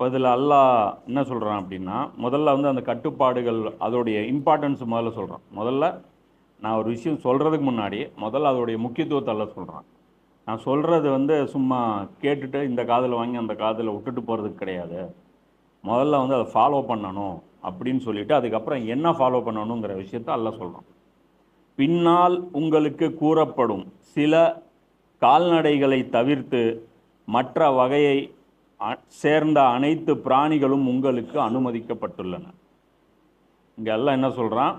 இப்போ இதில் அல்லாஹ் என்ன சொல்கிறான் அப்படின்னா முதல்ல வந்து அந்த கட்டுப்பாடுகள் அதோடைய இம்பார்ட்டன்ஸ் முதல்ல சொல்கிறான் முதல்ல நான் ஒரு விஷயம் சொல்கிறதுக்கு முன்னாடி முதல்ல அதோடைய முக்கியத்துவத்தை எல்லாம் சொல்கிறான் நான் சொல்கிறது வந்து சும்மா கேட்டுட்டு இந்த காதில் வாங்கி அந்த காதில் விட்டுட்டு போகிறதுக்கு கிடையாது. முதல்ல வந்து அதை ஃபாலோ பண்ணணும் அப்படின்னு சொல்லிவிட்டு அதுக்கப்புறம் என்ன ஃபாலோ பண்ணணுங்கிற விஷயத்த எல்லாம் சொல்கிறான் பின்னால் உங்களுக்கு கூறப்படும் சில கால்நடைகளை தவிர்த்து மற்ற வகையை சேர்ந்த அனைத்து பிராணிகளும் உங்களுக்கு அனுமதிக்கப்பட்டுள்ளன. இங்கே எல்லாம் என்ன சொல்கிறான்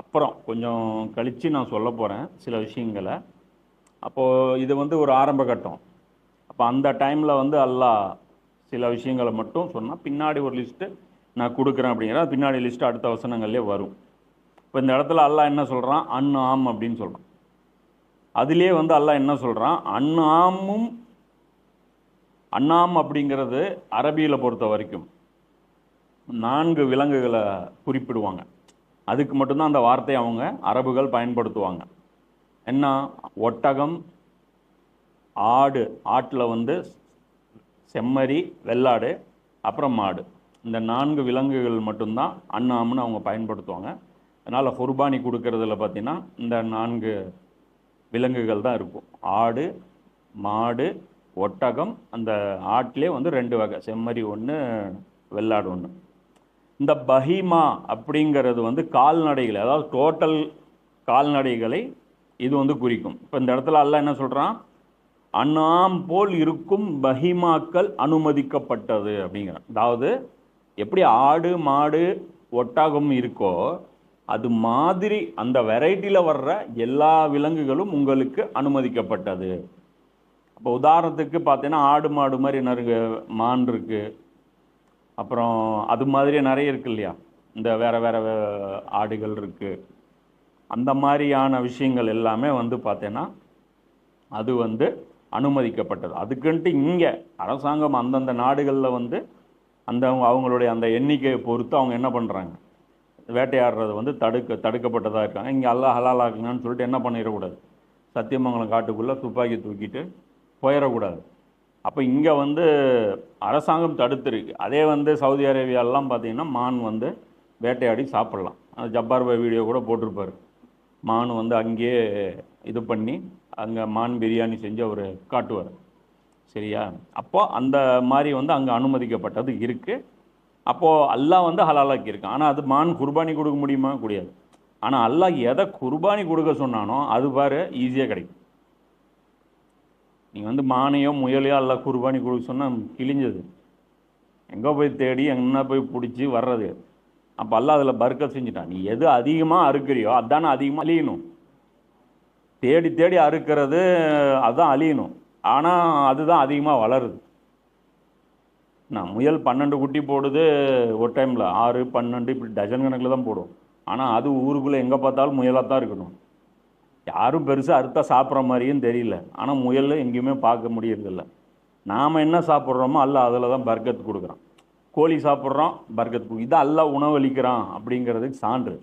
அப்புறம் கொஞ்சம் கழித்து நான் சொல்ல போகிறேன் சில விஷயங்களை. அப்போது இது வந்து ஒரு ஆரம்ப கட்டம். அப்போ அந்த டைமில் வந்து எல்லாம் சில விஷயங்களை மட்டும் சொன்னால் பின்னாடி ஒரு லிஸ்ட்டு நான் கொடுக்குறேன் அப்படிங்கிற பின்னாடி லிஸ்ட்டு அடுத்த வசனங்கள்லேயே வரும். இப்போ இந்த இடத்துல அல்லாஹ் என்ன சொல்கிறான் அன் ஆம் அப்படின்னு சொல்கிறான் அதிலே வந்து அல்லாஹ் என்ன சொல்கிறான் அன்னாமும் அன்னாம் அப்படிங்கிறது அரபியில் பொறுத்த வரைக்கும் நான்கு விலங்குகளை குறிப்பிடுவாங்க. அதுக்கு மட்டும்தான் அந்த வார்த்தையை அவங்க அரபுகள் பயன்படுத்துவாங்க. என்ன? ஒட்டகம் ஆடு. ஆட்டில் வந்து செம்மறி வெள்ளாடு அப்புறம் மாடு. இந்த நான்கு விலங்குகள் மட்டும்தான் அண்ணாம்னு அவங்க பயன்படுத்துவாங்க. அதனால் குர்பானி கொடுக்கறதுல பார்த்தீங்கன்னா இந்த நான்கு விலங்குகள் தான் இருக்கும். ஆடு மாடு ஒட்டகம் அந்த ஆட்டிலே வந்து ரெண்டு வகை செம்மறி ஒன்று வெள்ளாடு ஒன்று இந்த பஹீமா அப்படிங்கிறது வந்து கால்நடைகளை அதாவது டோட்டல் கால்நடைகளை இது வந்து குறிக்கும். இப்போ இந்த இடத்துல அல்ல என்ன சொல்கிறான் அண்ணாம் போல் இருக்கும் பஹிமாக்கள் அனுமதிக்கப்பட்டது அப்படிங்கிறான். அதாவது எப்படி ஆடு மாடு ஒட்டகம் இருக்கோ அது மாதிரி அந்த வெரைட்டியில் வர்ற எல்லா விலங்குகளும் உங்களுக்கு அனுமதிக்கப்பட்டது. இப்போ உதாரணத்துக்கு பார்த்தீங்கன்னா ஆடு மாடு மாதிரி என்ன மான் இருக்குது அப்புறம் அது மாதிரி நிறைய இருக்கு இல்லையா? இந்த வேறு வேறு வே- ஆடுகள் இருக்குது அந்த மாதிரியான விஷயங்கள் எல்லாமே வந்து பார்த்தீங்கன்னா அது வந்து அனுமதிக்கப்பட்டது. அதுக்குன்ட்டு இங்கே அரசாங்கம் அந்தந்த நாடுகளில் வந்து அந்த அவங்களுடைய அந்த எண்ணிக்கையை பொறுத்து அவங்க என்ன பண்ணுறாங்க வேட்டையாடுறது வந்து தடுக்க தடுக்கப்பட்டதாக இருக்காங்க. இங்கே அல்லா ஹலாலாக்குங்கன்னு சொல்லிட்டு என்ன பண்ணிடக்கூடாது? சத்தியமங்கலம் காட்டுக்குள்ளே துப்பாக்கி தூக்கிட்டு போயிடக்கூடாது அப்போ இங்கே வந்து அரசாங்கம் தடுத்துருக்கு. அதே வந்து சவுதி அரேபியாலாம் பார்த்தீங்கன்னா மான் வந்து வேட்டையாடி சாப்பிட்லாம். அந்த ஜப்பார் பாய் வீடியோ கூட போட்டிருப்பார். மான் வந்து அங்கேயே இது பண்ணி அங்கே மான் பிரியாணி செஞ்சு அவர் காட்டுவார். சரியா? அப்போ அந்த மாதிரி வந்து அங்கே அனுமதிக்கப்பட்டது இருக்குது அப்போது அல்லாஹ் வந்து ஹலாலாக்கியிருக்கு ஆனால் அது மான் குர்பானி கொடுக்க முடியுமா? முடியாது. ஆனால் அல்லாஹ் எதை குர்பானி கொடுக்க சொன்னானோ அது பாரு ஈஸியாக கிடைக்கும். நீ வந்து மானையோ முயலையோ எல்லாம் குர்பானி கொடுக்க சொன்னால் கிழிஞ்சது. எங்கே போய் தேடி என்ன போய் பிடிச்சி வர்றது? அப்போ அல்லாஹ் அதில் பர்க்கத் செஞ்சுட்டான். நீ எது அதிகமாக அறுக்கிறியோ அதானே அதிகமாக அழியணும். தேடி தேடி அறுக்கிறது அதுதான் அழியணும். ஆனால் அதுதான் அதிகமாக வளருது. நான் முயல் பன்னெண்டு குட்டி போடுது ஒரு டைமில் ஆறு பன்னெண்டு இப்படி டஜன் கணக்கில் தான் போடும். ஆனால் அது ஊருக்குள்ளே எங்கே பார்த்தாலும் முயலாக தான் இருக்கணும். யாரும் பெருசாக அறுத்தா சாப்பிட்ற மாதிரியும் தெரியல. ஆனால் முயல் எங்கேயுமே பார்க்க முடியறதில்ல. நாம் என்ன சாப்பிட்றோமோ அல்ல அதில் தான் பர்கத் கொடுக்குறான். கோழி சாப்பிட்றோம் பர்கத் கொடு- இதை அல்ல உணவளிக்கிறான் அப்படிங்கிறதுக்கு சான்று.